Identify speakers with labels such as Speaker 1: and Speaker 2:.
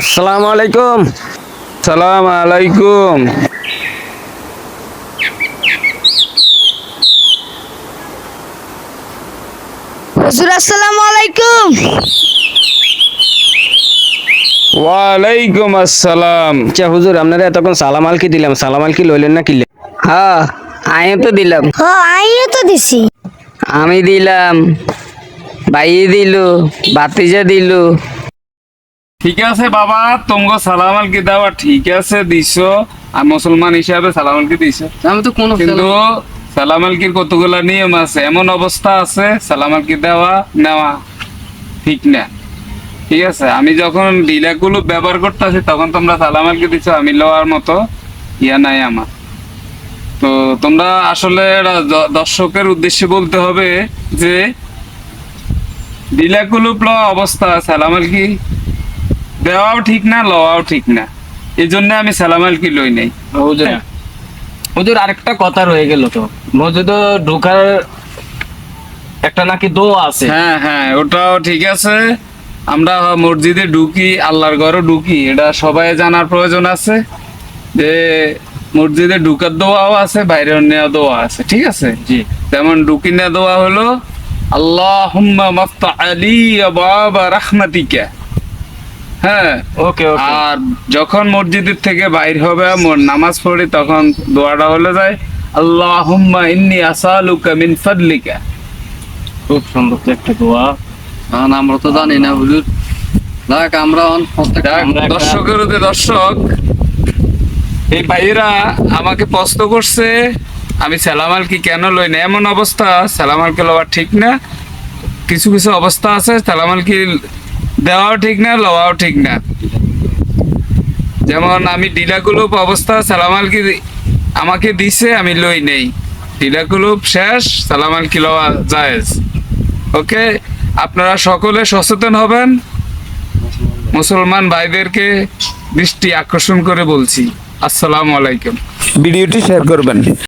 Speaker 1: আসসালামু আলাইকুম।
Speaker 2: সালাম আলাইকুম।
Speaker 3: হুজুর আসসালামু আলাইকুম।
Speaker 2: ওয়ালাইকুম আসসালাম।
Speaker 1: আচ্ছা হুজুর আপনারা এতক্ষণ সালাম আলকি দিলাম। সালাম আলকি লইলেন না কিলে
Speaker 4: হ্যাঁ আমিও তো দিলাম।
Speaker 3: হ আমিও তো দিছি।
Speaker 4: আমি দিলাম। ভাইয়ে দিল বাতিজা দিল।
Speaker 2: ঠিক আছে বাবা তোমগো সালাম আলকি দেওয়া ঠিক আছে দিছো। আর মুসলমান হিসাবে সালাম আলকি দিছো।
Speaker 4: আমি তো কোনো
Speaker 2: কিন্তু সালাম আলকির কতগুলা নিয়ম আছে? এমন অবস্থা আছে সালাম আলকি দেওয়া নেওয়া ঠিক না। ঠিক আছে আমি যখন ডিলাগুলো ব্যবহার করতেছি তখন তোমরা সালাম আলকি দিছো আমি লওয়ার মতো ইয়া নাই আমার। তো তোমরা আসলে দর্শকের উদ্দেশ্যে বলতে হবে যে ডিলাকুলুপ লওয়া অবস্থা সালাম আলকি দেওয়াও ঠিক না লওয়াও ঠিক না। এই জন্য আমি সালাম আলকি লই নাই।
Speaker 1: হুজুর হুজুর আরেকটা কথা রয়ে গেল তো। মসজিদে ঢোকার একটা নাকি দোয়া আছে।
Speaker 2: হ্যাঁ হ্যাঁ ওটাও ঠিক আছে। আমরা মসজিদে ঢুকি আল্লাহর ঘরও ঢুকি এটা সবাই জানার প্রয়োজন আছে। যে মসজিদে ঢুকার দোয়াও আছে বাইরে নেওয়া দোয়া আছে ঠিক আছে?
Speaker 1: জি।
Speaker 2: যেমন ঢুকি নেওয়া দোয়া হলো আল্লাহ মাফতা আলী বাবা রাহমাতিকা। হ্যাঁ।
Speaker 1: ওকে
Speaker 2: আর যখন মসজিদের থেকে বাইর হবে নামাজ পড়ি তখন দোয়াটা হলে যায় আল্লাহুম্মা ইন্নি আসালুকা মিন ফাদলিকা।
Speaker 1: খুব সুন্দর একটা দোয়া।
Speaker 4: কারণ আমরা তো জানি না হুজুর। দেখ আমরা
Speaker 2: দর্শকের দর্শক। এই ভাইয়েরা আমাকে প্রশ্ন করছে আমি সালামাল কি কেন লই না? এমন অবস্থা সালামাল কে লওয়া ঠিক না? কিছু কিছু অবস্থা আছে সালামাল কি দেওয়াও ঠিক না, লওয়াও ঠিক না। যেমন আমি ডিলাকুলুপ অবস্থা সালামাল কি আমাকে দিছে, আমি লই নেই। ডিলাকুলুপ শেষ সালামাল কি লওয়া জায়েজ। ওকে? আপনারা সকলে সচেতন হবেন। মুসলমান ভাইদেরকে দৃষ্টি আকর্ষণ করে বলছি। আসসালামু আলাইকুম। ভিডিওটি শেয়ার করবেন।